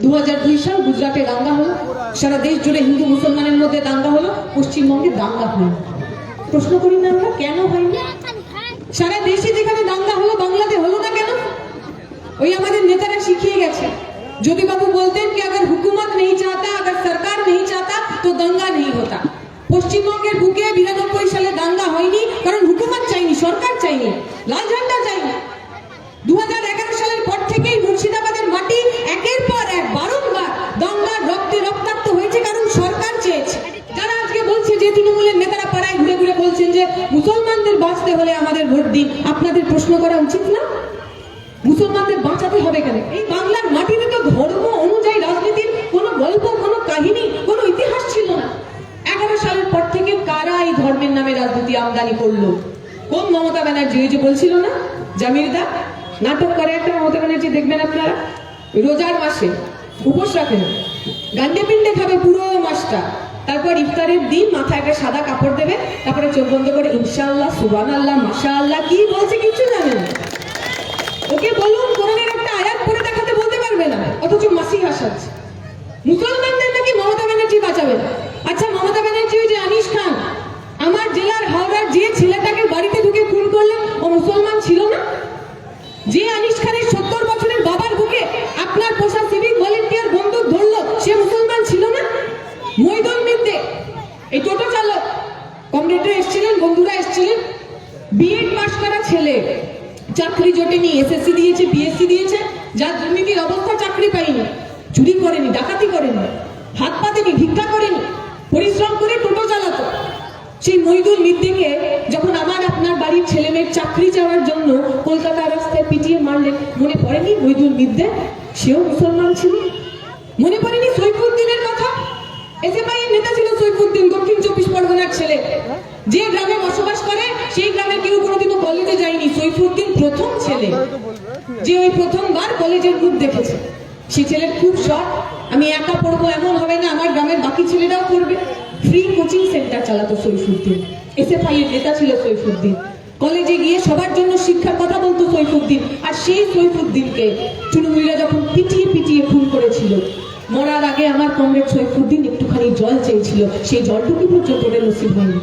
দু সাল গুজরাটে দাঙ্গা হলো। সারা দেশ জুড়ে হিন্দু মুসলমানের মধ্যে দাঙ্গা হলো, পশ্চিমবঙ্গে দাঙ্গা হলো। প্রশ্ন করি না আমরা, কেন হয়নি? সারা দেশে যেখানে দাঙ্গা হলো, বাংলাতে হলো না কেন? ওই আমাদের নেতারা শিখিয়ে গেছে। যদি বাবু বলতেন কি আগার হুকুমত নেই চাতা, আগার সরকার নেই চাতা, তো দাঙ্গা নেই হতা। পশ্চিমবঙ্গের বুকে বিরানব্বই সালে দাঙ্গা হয়নি, কারণ হুকুমত চাইনি, সরকার চাইনি। লাল ঝান্ডা মুসলমানদের বাঁচতে হলে আমাদের ভোট দিন। আপনাদের প্রশ্ন করা উচিত না? মুসলমানদের বাঁচাতে হবে কেন? এই বাংলার মাটিতে তো ধর্ম অনুযায়ী রাজনীতির কোনো গল্প, কোনো কাহিনী, কোনো ইতিহাস ছিল না। এগারো সালের পর থেকে কারা এই ধর্মের নামে রাজনীতি আমদানি করল? কোন মমতা ব্যানার্জি? ওই যে বলছিল না জামিরদা নাটক করে একটা মমতা ব্যানার্জি, দেখবেন আপনারা? রোজার মাসে উপোস রাখেন। গান্ডে পিন্ডে খাবে পুরো মাসটা। তারপর ইফতারের দিন, মাথায় একটা সাদা কাপড় দেবে, তারপরে চোখ বন্ধ করে ইনশাআল্লাহ সুবান আল্লাহ মাসা আল্লাহ কি বলছে কিছু জানে না। ওকে বলুন, কোরআনের একটা আয়াত পড়ে দেখাতে বলতে পারবে না, অথচ মাসি হাসাচ্ছে মুসলমানদের নাকি মমতা ব্যানার্জি বাঁচাবে না। আচ্ছা মমতা ব্যানার্জি ওই যে আনিস খান, আমার জেলার হাওড়ার যে ছেলেটাকে বাড়িতে ঢুকে খুন করলেন, ও মুসলমান ছিল না? যে আনিস খানের সত্তর বছরের বাবার বুকে আপনার পোষা সিভিক ভলেন্টিয়ার বন্দুক ধরলো সে মুসলমান ছিল না মৈদন মিদ্যে এই টোটো চালক কমরেডরা এসেছিলেন বন্ধুরা এসেছিলেন বিএড পাশ করা ছেলে চাকরি জোটেনি এসএসসি দিয়েছে বিএসসি দিয়েছে, যার দুর্নীতির অবস্থা চাকরি পায়নি, চুরি করেনি, ডাকাতি করেনি, হাত পাতেনি ভিক্ষা করেনি, পরিশ্রম করে টোটো চালাতো। সেই মইদুল মিদ্দিকে যখন আমার আপনার বাড়ির ছেলে মেয়ের চাকরি যাওয়ার জন্য কলকাতার রাস্তায় পিটিয়ে মারলেন, মনে পড়েনি মইদুল মিদ্দে? সেও মুসলমান ছিল। মনে পড়েনি সৈফুদ্দিনের কথা? এসএফআই এর নেতা ছিল সৈফুদ্দিন, দক্ষিণ চব্বিশ পরগনার ছেলে। যে গ্রামে বসবাস করে, সেই গ্রামে কেউ কোনোদিনও কলেজে যায়নি। সৈফুদ্দিন প্রথম ছেলে। যে ওই প্রথমবার কলেজের রূপ দেখেছে। সে ছেলের খুব শখ। আমি একা পড়ব এমন হবে না, আমার গ্রামের বাকি ছেলেরাও পড়বে ফ্রি কোচিং সেন্টার চালাতো সৈফুদ্দিন। এসএফআই এর নেতা ছিল সৈফুদ্দিন। কলেজে গিয়ে সবার জন্য শিক্ষার কথা বলতো সৈফুদ্দিন। আর সেই সৈফুদ্দিনকে তৃণমূলীরা যখন পিটিয়ে পিটিয়ে খুন করেছিল মরার আগে আমার কমরেড সৈফুদ্দিন একটুখানি জল চেয়েছিল। সেই জলটুকু পর্যন্ত নসিব হয়নি।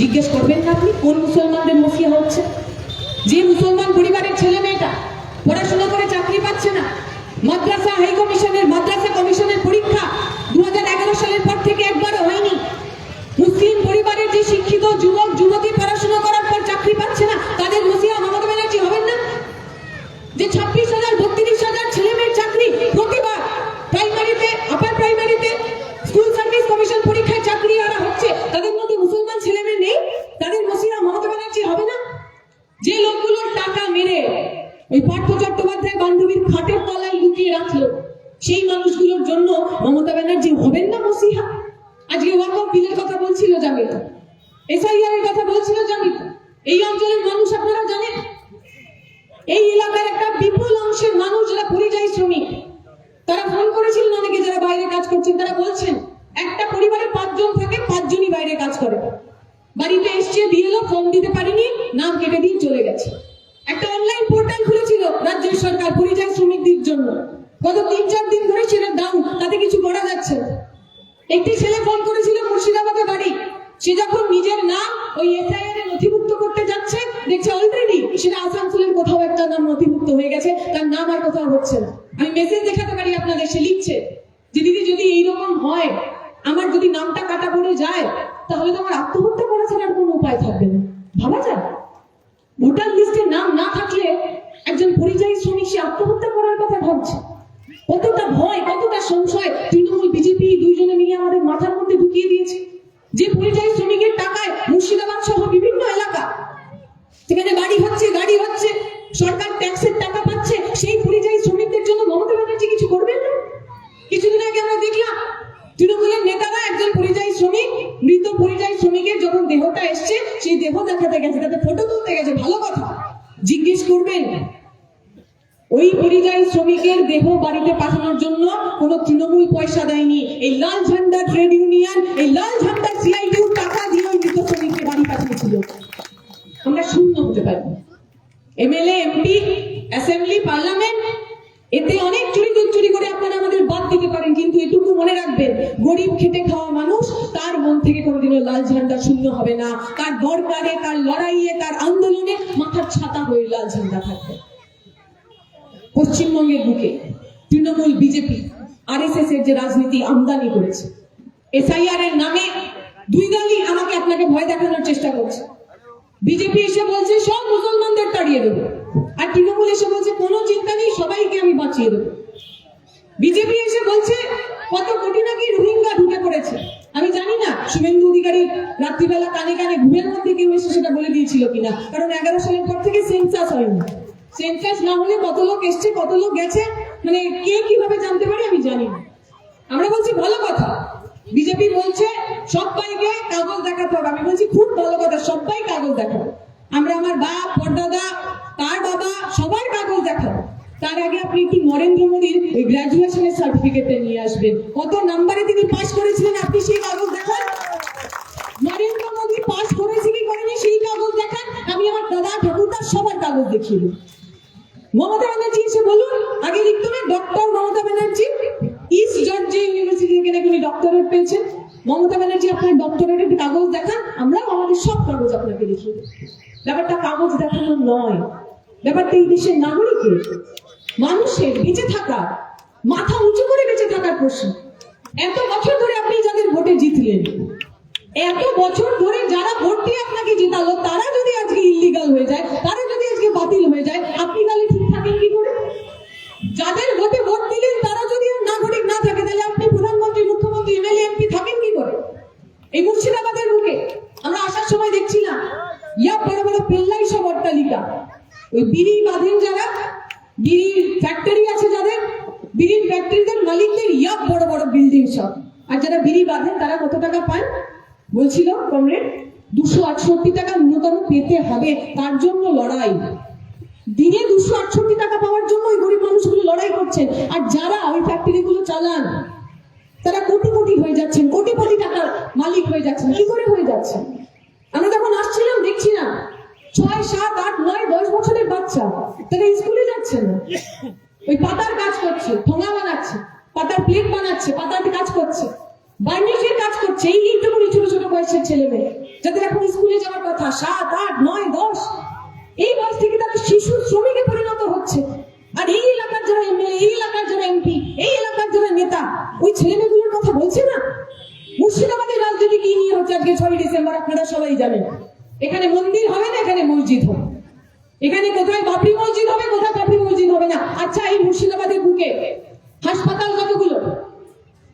জিজ্ঞেস করবেন না আপনি, কোন মুসলমানদের মসিয়া হচ্ছে? যে মুসলমান পরিবারের ছেলে মেয়েটা পড়াশোনা করে চাকরি পাচ্ছে না, মাদ্রাসা হাই কমিশনের, মাদ্রাসা কমিশনের পরীক্ষা দু হাজার এগারো সালের পর থেকে একবারও হয়নি। মুসলিম পরিবারের যে শিক্ষিত যুবক, যুবতী পড়াশোনা করার পর চাকরি পাচ্ছে না, তাদের মসিয়া মমতা ব্যানার্জি হবেন না যে ছাব্বিশ হাজার বত্রিশ হাজার ছেলে মেয়ের চাকরি প্রতিবার প্রাইমারিতে আপার প্রাইমারিতে স্কুল সার্ভিস কমিশন পরীক্ষায় চাকরি আরা হচ্ছে তাদের মধ্যে মুসলমান ছেলে মেয়ে নেই তাদের মসিয়া মমতা ব্যানার্জি হবে না যে লোকগুলোর টাকা মেরে ওই পার্থ চট্টোপাধ্যায় বান্ধবীর খাটের তলায় লুকিয়ে রাখল সেই মানুষগুলোর জন্য মমতা ব্যানার্জি হবেন না মসিহা, আজকে ওয়াকফ বিলের কথা বলছিল জামিতা এসআইআর এর কথা বলছিল জামিতা এই অঞ্চলের মানুষ আপনারা জানেন? এই এলাকার একটা বিপুল অংশের মানুষ পরিযায়ী শ্রমিক, তারা ফোন করেছিলেন অনেকে যারা বাইরে কাজ করছেন, তারা বলছেন, একটা পরিবারে পাঁচজন থাকে, পাঁচজনই বাইরে কাজ করে। বাড়িতে এসছে, বিএলও, ফোন দিতে পারিনি, নাম কেটে দিয়ে চলে গেছে। একটা অনলাইন পোর্টাল খুলেছিল রাজ্যের সরকার পরিযায়ী শ্রমিকদের জন্য। গত তিন চার দিন ধরে সেটা ডাউন তাতে কিছু করা যাচ্ছে না। একটি ছেলে ফোন করেছিল মুর্শিদাবাদে বাড়ি। সে যখন নিজের নাম ওই এসআইআর এ নথিভুক্ত করতে যাচ্ছে, দেখছে অলরেডি সেটা আসানসোলের কোথাও একটা নাম নথিভুক্ত হয়ে গেছে, তার নাম আর কোথাও হচ্ছে না। আমি মেসেজ দেখাতে পারি আপনাদের, সে লিখছে যে, দিদি, যদি এইরকম হয়, আমার যদি নামটা কাটা পড়ে যায়, তাহলে তো আমার আত্মহত্যা করা আর কোনো উপায় থাকবে না। ভাবা যায়? ভোটার লিস্টে নাম না থাকলে একজন পরিযায়ী শ্রমিক সে আত্মহত্যা করার কথা ভাবছে। কতটা ভয়, কতটা সংশয় তৃণমূল, বিজেপি দুইজনে মিলে আমাদের মাথার মধ্যে ঢুকিয়ে দিয়েছে। যে পরিযায়ী শ্রমিকের টাকায় মুর্শিদাবাদ সহ বিভিন্ন এলাকা সেখানে গাড়ি হচ্ছে গাড়ি হচ্ছে, সরকার ট্যাক্সের কোনো তৃণমূল পয়সা দেয়নি। এই লাল ঝান্ডা ট্রেড ইউনিয়ন, এই লাল ঝান্ডা সিআইটিউ টাকা দিয়ে ওই মৃত শ্রমিককে বাড়ি পাঠিয়েছিল আমরা শূন্য হতে পারি। এমএলএ, এমপি, অ্যাসেম্বলি, পার্লামেন্ট, এতে অনেক চুরি চুরি করে আপনারা আমাদের বাদ দিতে পারেন, কিন্তু এটুকু মনে রাখবেন, গরিব খেটে খাওয়া মানুষ, তার মন থেকে কোনোদিনও লাল ঝান্ডা শূন্য হবে না। তার দরকারে তার লড়াইয়ে, তার আন্দোলনে মাথার ছাতা হয়ে লাল ঝান্ডা থাকবে। পশ্চিমবঙ্গের বুকে তৃণমূল বিজেপি আরএসএস এর যে রাজনীতি আমদানি করেছে। এসআইআর এর নামে দুই দলই আমাকে আপনাকে ভয় দেখানোর চেষ্টা করছে। বিজেপি এসে বলছে, সব মুসলমানদের তাড়িয়ে দেবো। আর তৃণমূল এসে বলছে, কোনো চিন্তা নেই, সবাইকে আমি বাঁচিয়ে দেবো। বিজেপি এসে বলছে, কত কোটি নাকি রোহিঙ্গা ঢুকে পড়েছে? আমি জানি না, শুভেন্দু অধিকারী রাত্রিবেলা কানে কানে ঘুমের মধ্যে কেউ এসে সেটা বলে দিয়েছিল কিনা, কারণ এগারো সালের পর থেকে সেন্সাস হয়নি। সেন্সাস না হলে কত লোক এসছে, কত লোক গেছে মানে কে কীভাবে জানতে পারে আমি জানি না। আমরা বলছি ভালো কথা। বিজেপি বলছে, সবাইকে কাগজ দেখাতে হবে। আমি বলছি খুব ভালো কথা, সবাই কাগজ দেখাবো আমরা আমার বাপ পরদাদা তার বাবা, সবার কাগজ দেখাবো তার আগে আপনি একটু নরেন্দ্র মোদীর গ্রাজুয়েশনের সার্টিফিকেটটা নিয়ে আসবেন। কত নাম্বারে তিনি পাশ করেছিলেন, আপনি সেই কাগজ দেখান। নরেন্দ্র মোদী পাশ করেছে কি করেনি, সেই কাগজ দেখান। আমি আমার দাদা ঠাকুরদার সবার কাগজ দেখিয়ে মমতা ব্যানার্জি এসে বলুন পেয়েছেন মমতা ব্যানার্জি, আপনার ডক্টরেটের কাগজ দেখান, আমরাও আমাদের সব কাগজ আপনাকে লিখিয়ে দেবো। ব্যাপারটা কাগজ দেখানো নয়। ব্যাপারটা এই দেশের নাগরিকের, মানুষের বেঁচে থাকা মাথা উঁচু করে বেঁচে থাকার প্রশ্ন। এত বছর ধরে আপনি যাদের ভোটে জিতলেন, এত বছর ধরে যারা ভোট দিয়ে আপনাকে জিতালো, তারা যদি আজকে ইলিগাল হয়ে যায়, তারা যদি আজকে বাতিল হয়ে যায়, আপনি তাহলে ঠিক থাকেন কি করে? যাদের ভোটে ভোট দিলেন, তারা যদি এই মুর্শিদাবাদের বুকে আমরা আসার সময় দেখছিলাম, ইয়া বড় বড় পেল্লাই সব অট্টালিকা। ওই বিড়ি বাঁধেন যারা, বিড়ির ফ্যাক্টরি আছে যাদের, বিড়ির ফ্যাক্টরিদের মালিকদের ইয়া বড় বড় বিল্ডিং সব। আর যারা বিড়ি বাঁধেন, তারা কত টাকা পান? বলছিল, কমরেড, দুশো আটষট্টি টাকা ন্যূনতম পেতে হবে, তার জন্য লড়াই। দিনে দুশো আটষট্টি টাকা পাওয়ার জন্য ওই গরিব মানুষগুলো লড়াই করছেন। আর যারা ওই ফ্যাক্টরি গুলো চালান, তারা কোটি কোটি হয়ে যাচ্ছেন কোটি কোটি টাকার মালিক হয়ে যাচ্ছেন কি করে হয়ে যাচ্ছেন আমরা যখন আসছিলাম, দেখছি না, ছয়, সাত, আট, নয়, দশ বছরের বাচ্চা। তারা স্কুলে যাচ্ছে না। ওই পাতার কাজ করছে, ঠোঙা বানাচ্ছে, পাতার প্লেট বানাচ্ছে, পাতার কাজ করছে, বার্নিশের কাজ করছে। এই ছোট ছোট বয়সের ছেলে মেয়ে যাদের এখন স্কুলে যাওয়ার কথা, সাত, আট, নয়, দশ সবাই জানেন এখানে মন্দির হবে না, এখানে মসজিদ হবে। এখানে কোথায় বাবরি মসজিদ হবে, কোথায় বাবরি মসজিদ হবে না। আচ্ছা এই মুর্শিদাবাদের বুকে হাসপাতাল কতগুলো?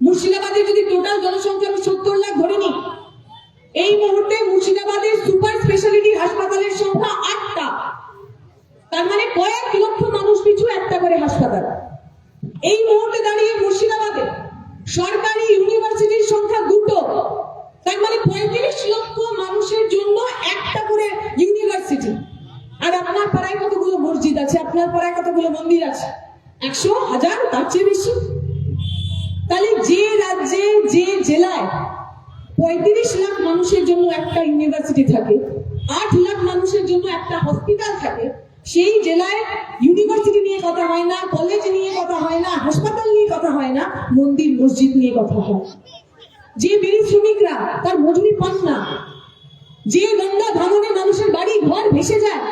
মুর্শিদাবাদে যদি টোটাল জনসংখ্যা আমি সত্তর লাখ ধরে নিই এই মুহূর্তে মুর্শিদাবাদের সুপার স্পেশালিটি হাসপাতালের সংখ্যা আটটা। তার মানে কয়েক লক্ষ মানুষ পিছু একটা করে হাসপাতাল এই মুহূর্তে দাঁড়িয়ে মুর্শিদাবাদে সরকারি ইউনিভার্সিটির সংখ্যা দুটো তার মানে পঁয়ত্রিশ লক্ষ মানুষের জন্য একটা করে ইউনিভার্সিটি আপনার পাড়ায় কতগুলো মসজিদ আছে? আপনার পাড়ায় কতগুলো মন্দির আছে? একশো হাজার, তার চেয়ে বেশি। তাহলে যে রাজ্যে, যে জেলায় পঁয়ত্রিশ লাখ মানুষের জন্য একটা ইউনিভার্সিটি থাকে, আট লাখ মানুষের জন্য একটা হসপিটাল থাকে, সেই জেলায় ইউনিভার্সিটি নিয়ে কথা হয় না, কলেজ নিয়ে কথা হয় না, হাসপাতাল নিয়ে কথা হয় না, মন্দির, মসজিদ নিয়ে কথা হয়। যে বিড়ি শ্রমিকরা, তার মজুরি পান না। যে গঙ্গা ভাঙনে মানুষের বাড়ি ঘর ভেসে যায়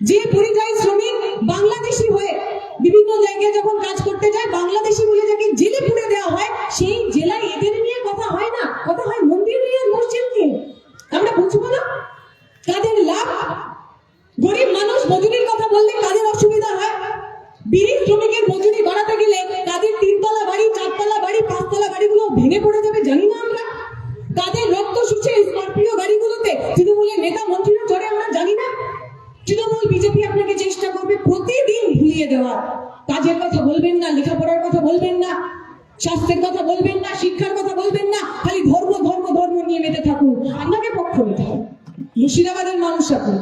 যে পরিযায়ী শ্রমিক বাংলাদেশি হয়ে বিভিন্ন জায়গায় যখন কাজ করতে যায়, বাংলাদেশি বলে যাকে জেলে পুড়ে দেওয়া হয়, সেই জেলায় এদের নিয়ে কথা হয় না। কথা হয় মন্দির নিয়ে মসজিদ নিয়ে। আমরা বুঝব না? কাদের লাভ? গরিব মানুষ মজুরির কথা বললে কাদের অসুবিধা হয়? বিড়ি শ্রমিকের মজুরি বাড়াতে গেলে কাদের তিনতলা বাড়ি, চারতলা বাড়ি, পাঁচতলা বাড়িগুলো ভেঙে পড়ে যাবে জানি না আমরা। ভুলিয়ে দেওয়া। কাজের কথা বলবেন না, লেখাপড়ার কথা বলবেন না, স্বাস্থ্যের কথা বলবেন না, শিক্ষার কথা বলবেন না, খালি ধর্ম ধর্ম ধর্ম নিয়ে মেতে থাকুন। আপনাকে পক্ষ নিতে হবে। মুর্শিদাবাদের মানুষ আপনি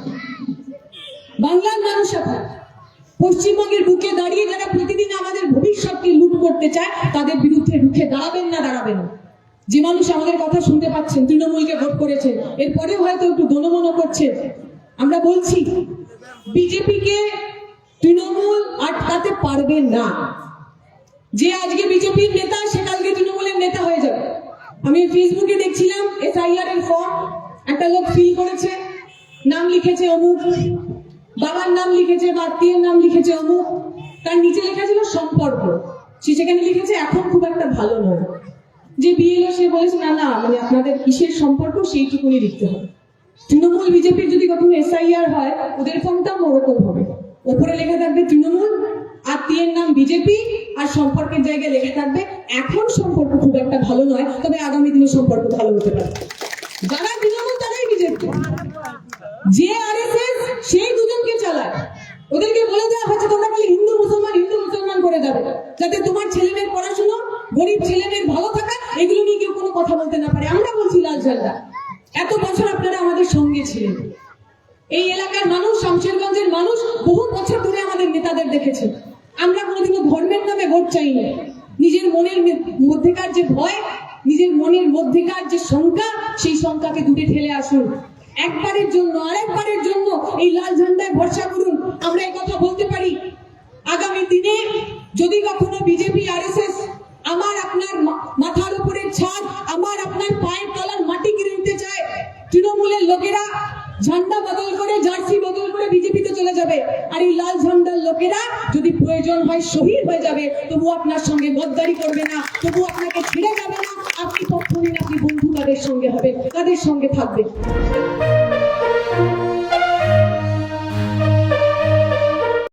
বাংলার মানুষ আপনি পশ্চিমবঙ্গের বুকে দাঁড়িয়ে যারা প্রতিদিন আমাদের ভবিষ্যৎকে লুট করতে চায়, তাদের বিরুদ্ধে রুখে দাঁড়াবেন না, দাঁড়াবেন যে মানুষ আমাদের কথা শুনতে পাচ্ছেন, তৃণমূলকে ভোট করেছেন এরপরেও হয়তো একটু দনমনো করছে। আমরা বলছি, বিজেপিকে তৃণমূল আটকাতে পারবে না। যে আজকে বিজেপির নেতা, সে কালকে তৃণমূলের নেতা হয়ে যাবে। আমি ফেসবুকে দেখছিলাম এসআইআর এর ফর্ম একটা লোক ফিল করেছে। নাম লিখেছে অমুক, বাবার নাম লিখেছে বা আত্মীয়ের নাম লিখেছে অমুক। তার নিচে লেখা ছিল সম্পর্ক। সে সেখানে লিখেছে, এখন খুব একটা ভালো নয়। যে বিএলও সে বলেছে, না না মানে আপনাদের কিসের সম্পর্ক, সেইটুকুনি লিখতে হবে। তৃণমূল বিজেপির যদি কখনো এসআইআর হয়, ওদের ফর্মটাও ওরকম হবে। ওপরে লেখা থাকবে তৃণমূল, আর তিনের নাম বিজেপি, আর সম্পর্কের জায়গায় লেখা থাকবে, এখন সম্পর্ক খুব একটা ভালো নয়, তবে আগামী দিনে সম্পর্ক ভালো হতে পারে। যারা তৃণমূল, তারাই বিজেপি। যে আর এস এস সেই দুজনকে চালায়। ওদেরকে বলে দেওয়া হচ্ছে তোমরা খালি হিন্দু মুসলমান হিন্দু মুসলমান করে যাবে, যাতে তোমার ছেলেমেয়ের পড়াশুনো গরিব ছেলেমেয়ের ভালো থাকা এগুলো নিয়ে কেউ কোনো কথা বলতে না পারে আমরা বলছি লাল ঝান্ডা এত বছর আপনারা আমাদের সঙ্গে ছিলেন এই এলাকার মানুষ শামশেরগঞ্জের মানুষ বহু বছর ধরে আমাদের নেতাদের দেখেছে আমরা কোনোদিনও ধর্মের নামে ভোট চাই না নিজের মনের মধ্যেকার যে ভয়, নিজের মনের মধ্যেকার যে শঙ্কা, সেই শঙ্কাকে দূরে ঠেলে আসুন। একবারের জন্য, আরেকবারের জন্য এই লাল ঝান্ডায় ভরসা করুন। আমরা কথা বলতে পারি। আগামী দিনে যদি কখনো বিজেপি, আরএসএস আমার আপনার মাথার উপরের ছাদ, আমার আপনার পায়ের তলার মাটি কিনে নিতে চায়, তৃণমূলের লোকেরা ঝান্ডা বদল করে জার্সি করে বিজেপিতে চলে যাবে। আর এই লাল ঝান্ডার লোকেরা যদি প্রয়োজন হয় শহীদ হয়ে যাবে তবু আপনার সঙ্গে গদ্দারি করবে না তবু আপনাকে ছেড়ে যাবে না। আপনি নিন আপনি বন্ধু তাদের সঙ্গে হবে, তাদের সঙ্গে থাকবে।